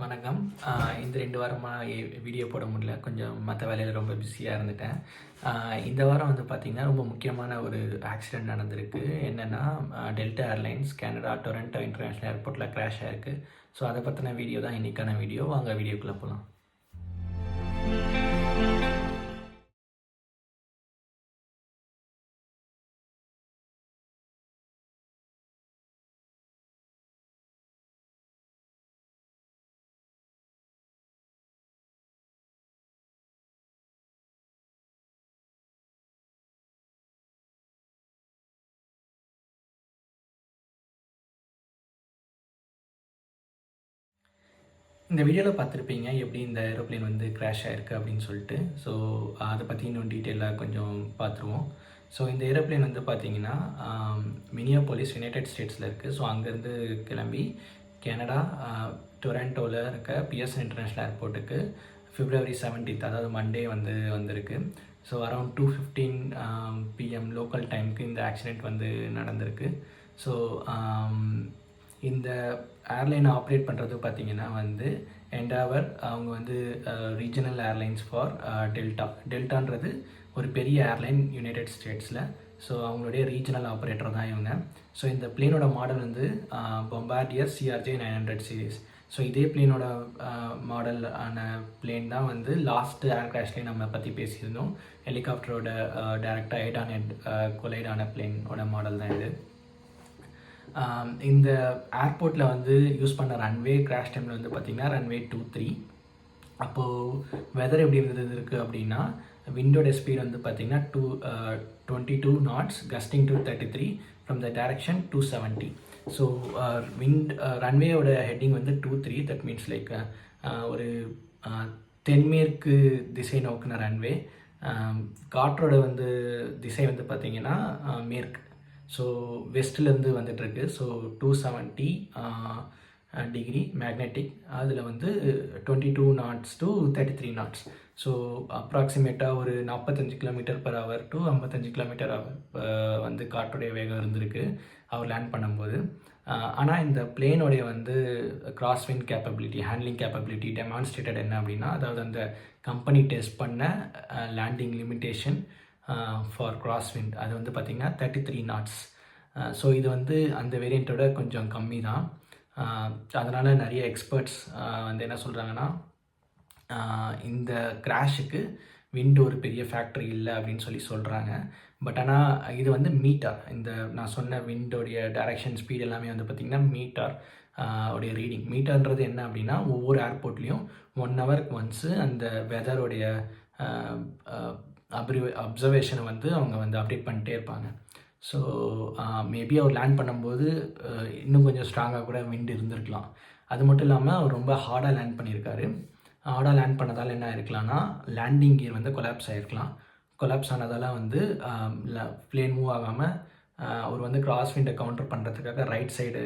வணக்கம். இந்த ரெண்டு வாரமாக வீடியோ போட முடியல. கொஞ்சம் மற்ற வேலையில் ரொம்ப பிஸியாக இருந்துட்டேன். இந்த வாரம் வந்து பார்த்திங்கன்னா ரொம்ப முக்கியமான ஒரு ஆக்சிடெண்ட் நடந்திருக்கு. என்னென்னா Delta Airlines Canada Toronto international ஏர்போர்ட்டில் கிராஷ் ஆயிருக்கு. ஸோ அதை பற்றின வீடியோ தான் இன்றைக்கான வீடியோ வாங்க வீடியோக்குள்ளே போகலாம் இந்த வீடியோவில் பார்த்துருப்பீங்க எப்படி இந்த ஏரோப்ளேன் வந்து கிராஷ் ஆகிருக்கு அப்படின்னு சொல்லிட்டு. ஸோ அதை பற்றி இன்னும் டீட்டெயிலாக கொஞ்சம் பார்த்துருவோம். ஸோ இந்த ஏரோப்ளேன் வந்து பார்த்தீங்கன்னா மினியா போலீஸ் யுனைடெட் ஸ்டேட்ஸில் இருக்குது ஸோ அங்கேருந்து கிளம்பி கனடா டொராண்டோவில் இருக்க பிஎஸ் இன்டர்நேஷ்னல் ஏர்போர்ட்டுக்கு ஃபிப்ரவரி செவன்டீன்த் அதாவது மண்டே வந்து வந்திருக்கு. So around two fifteen PM local டைமுக்கு இந்த ஆக்சிடெண்ட் வந்து நடந்திருக்கு. ஸோ இந்த ஏர்லைனை ஆப்ரேட் பண்ணுறது பார்த்தீங்கன்னா வந்து என்டாவர் அவங்க வந்து ரீஜனல் ஏர்லைன்ஸ் ஃபார் டெல்டா டெல்டான்றது ஒரு பெரிய ஏர்லைன் யுனைடெட் ஸ்டேட்ஸில் ஸோ அவங்களுடைய ரீஜனல் ஆப்ரேட்டர் தான் இவங்க. ஸோ இந்த பிளேனோட மாடல் வந்து Bombardier CRJ nine hundred series so இதே பிளேனோட மாடல் ஆன பிளேன் தான் வந்து லாஸ்ட்டு ஏர் கிராஷ்லேயே நம்ம பற்றி பேசியிருந்தோம். ஹெலிகாப்டரோட டேரெக்டாக ஹெட் ஹெட் கொலைட் ஆன பிளேனோட மாடல் தான் இது. இந்த ஏர்போர்ட்டில் வந்து யூஸ் பண்ண ரன்வே கிராஷ் டைமில் வந்து பார்த்திங்கன்னா ரன்வே டூ த்ரீ அப்போது வெதர் எப்படி இருந்தது இருக்குது அப்படின்னா விண்டோட ஸ்பீட் வந்து பார்த்திங்கன்னா two twenty two knots gusting two thirty three from the direction two seventy so wind ரன்வேயோட heading வந்து two three that means like ஒரு தென்மேற்கு திசை நோக்கின ரன்வே காற்றோட வந்து திசை வந்து பார்த்திங்கன்னா மேற்கு. ஸோ வெஸ்ட்லேருந்து வந்துட்டுருக்கு. So two seventy degree magnetic அதில் வந்து twenty two knots to thirty three knots so அப்ராக்சிமேட்டாக ஒரு நாற்பத்தஞ்சு கிலோமீட்டர் பர் ஹவர் டு ஐம்பத்தஞ்சு கிலோமீட்டர் ஹவர் வந்து காற்றுடைய வேகம் இருந்திருக்கு. அவர் லேண்ட் பண்ணும்போது. ஆனால் இந்த பிளேனுடைய வந்து crosswind capability handling capability demonstrated என்ன அப்படின்னா அதாவது அந்த கம்பெனி டெஸ்ட் பண்ண landing limitation for cross wind அது வந்து பார்த்திங்கன்னா தேர்ட்டி த்ரீ நாட்ஸ் ஸோ இது வந்து அந்த வேரியண்ட்டோட கொஞ்சம் கம்மி தான். அதனால் நிறைய எக்ஸ்பர்ட்ஸ் வந்து என்ன சொல்கிறாங்கன்னா இந்த கிராஷுக்கு விண்டு ஒரு பெரிய ஃபேக்ட்ரி இல்லை அப்படின்னு சொல்லி சொல்கிறாங்க பட் ஆனால் இது வந்து மீட்டர் இந்த நான் சொன்ன விண்டோடைய டைரக்ஷன் ஸ்பீட் எல்லாமே வந்து பார்த்திங்கன்னா மீட்டர் உடைய ரீடிங் மீட்டர்ன்றது என்ன அப்படின்னா ஒவ்வொரு ஏர்போர்ட்லேயும் ஒன் ஹவருக்கு ஒன்ஸு அந்த வெதருடைய அப்ரி அப்சர்வேஷனை வந்து அவங்க வந்து அப்டேட் பண்ணிட்டே இருப்பாங்க. ஸோ மேபி அவர் லேண்ட் பண்ணும்போது இன்னும் கொஞ்சம் ஸ்ட்ராங்காக கூட விண்ட் இருந்திருக்கலாம். அது மட்டும் இல்லாமல் அவர் ரொம்ப ஹார்டாக லேண்ட் பண்ணியிருக்காரு. ஹார்டாக லேண்ட் பண்ணதால் என்ன ஆயிருக்கலாம்னா லேண்டிங் கியர் வந்து கொலாப்ஸ் ஆகிருக்கலாம் கொலாப்ஸ் ஆனதால் வந்து பிளேன் மூவ் ஆகாமல் அவர் வந்து கிராஸ் விண்டை கவுண்டர் பண்ணுறதுக்காக ரைட் சைடு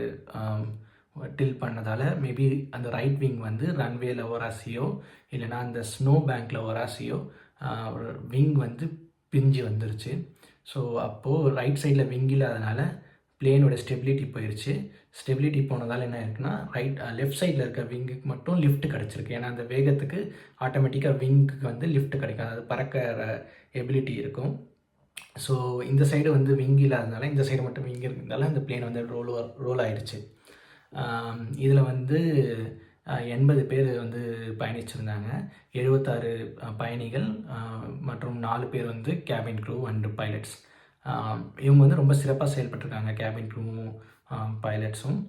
டில் பண்ணதால் மேபி அந்த ரைட் விங் வந்து ரன்வேல ஒராசியோ இல்லைனா அந்த ஸ்னோ பேங்க்கில் ஒராசியோ விங் வந்து பிஞ்சு வந்துருச்சு. ஸோ அப்போது ரைட் சைடில் விங் இல்லாதனால பிளேனோட ஸ்டெபிலிட்டி போயிடுச்சு ஸ்டெபிலிட்டி போனதால் என்ன இருக்குன்னா ரைட் லெஃப்ட் சைடில் இருக்க விங்குக்கு மட்டும் லிஃப்ட் கிடச்சிருக்கு. ஏன்னா அந்த வேகத்துக்கு ஆட்டோமேட்டிக்காக விங்குக்கு வந்து லிஃப்ட் கிடைக்கும் அதாவது பறக்கிற எபிலிட்டி இருக்கும். ஸோ இந்த சைடு வந்து விங் இல்லாதனால இந்த சைடு மட்டும் விங் இருக்கிறதால அந்த பிளேன் வந்து ரோல் ரோல் ஆயிடுச்சு இதில் வந்து எண்பது பேர் வந்து பயணிச்சிருந்தாங்க. எழுபத்தாறு பயணிகள் மற்றும் நாலு பேர் வந்து கேபின் க்ரூ அண்ட் பைலட்ஸ் இவங்க வந்து ரொம்ப சிறப்பாக செயல்பட்டிருக்காங்க கேபின் க்ரூவும் பைலட்ஸும்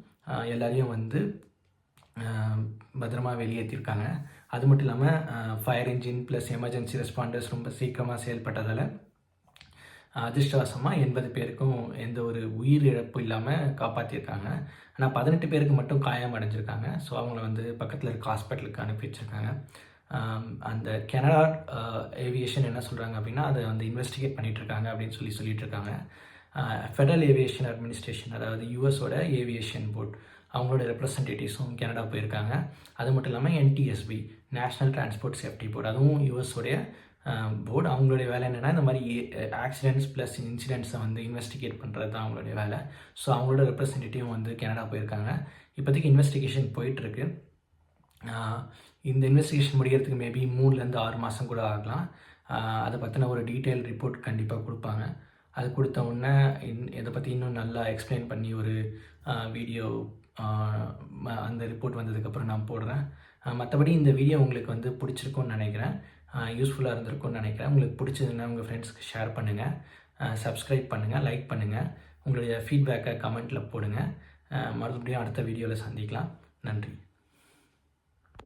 எல்லாரையும் வந்து பத்திரமாக பத்திரமா வெளியேற்றிருக்காங்க அது மட்டும் இல்லாமல் fire engine plus emergency responders ரொம்ப சீக்கிரமாக செயல்பட்டதால் அதிர்ஷ்டவசமாக எண்பது பேருக்கும் எந்த ஒரு உயிர் இழப்பு இல்லாமல் காப்பாற்றியிருக்காங்க ஆனால் பதினெட்டு பேருக்கு மட்டும் காயம் அடைஞ்சிருக்காங்க. ஸோ அவங்கள வந்து பக்கத்தில் இருக்க ஹாஸ்பிட்டலுக்கு அனுப்பி வச்சுருக்காங்க. அந்த கனடா ஏவியேஷன் என்ன சொல்கிறாங்க அப்படின்னா அதை வந்து இன்வெஸ்டிகேட் பண்ணிகிட்ருக்காங்க இருக்காங்க அப்படின்னு சொல்லி சொல்லிட்டு இருக்காங்க ஃபெடரல் ஏவியேஷன் அட்மினிஸ்ட்ரேஷன் அதாவது யூஎஸோட ஏவியேஷன் போர்ட் அவங்களோட ரெப்ரசன்டேட்டிவ்ஸும் கனடா போயிருக்காங்க. அது மட்டும் இல்லாமல் NTSB national transport safety board அதுவும் யூஎஸோடைய போர்டு அவங்களுடைய வேலை என்னென்னா இந்த மாதிரி ஆக்சிடென்ட்ஸ் ப்ளஸ் இன்சிடென்ட்ஸை வந்து இன்வெஸ்டிகேட் பண்ணுறது தான் அவங்களுடைய வேலை. ஸோ அவங்களோட ரெப்ரசன்டேட்டிவ் வந்து கனடா போயிருக்காங்க. இப்போதைக்கு இன்வெஸ்டிகேஷன் போயிட்டுருக்கு. இந்த இன்வெஸ்டிகேஷன் முடியறதுக்கு மேபி மூணுலேருந்து ஆறு மாதம் கூட ஆகலாம். அதை பற்றின ஒரு டீட்டெயில் ரிப்போர்ட் கண்டிப்பாக கொடுப்பாங்க. அது கொடுத்த உடனே இன் இதை பற்றி இன்னும் நல்லா எக்ஸ்பிளைன் பண்ணி ஒரு வீடியோ அந்த ரிப்போர்ட் வந்ததுக்கப்புறம் நான் போடுறேன். மற்றபடி இந்த வீடியோ உங்களுக்கு வந்து பிடிச்சிருக்கும்னு நினைக்கிறேன். யூஸ்ஃபுல்லாக இருந்திருக்கும்னு நினைக்கிறேன். உங்களுக்கு பிடிச்சதுன்னா உங்கள் ஃப்ரெண்ட்ஸ்க்கு ஷேர் பண்ணுங்கள் சப்ஸ்கிரைப் பண்ணுங்கள் லைக் பண்ணுங்கள் உங்களுடைய ஃபீட்பேக்கை கமெண்ட்டில் போடுங்க. மறுபடியும் அடுத்த வீடியோவில் சந்திக்கலாம். நன்றி.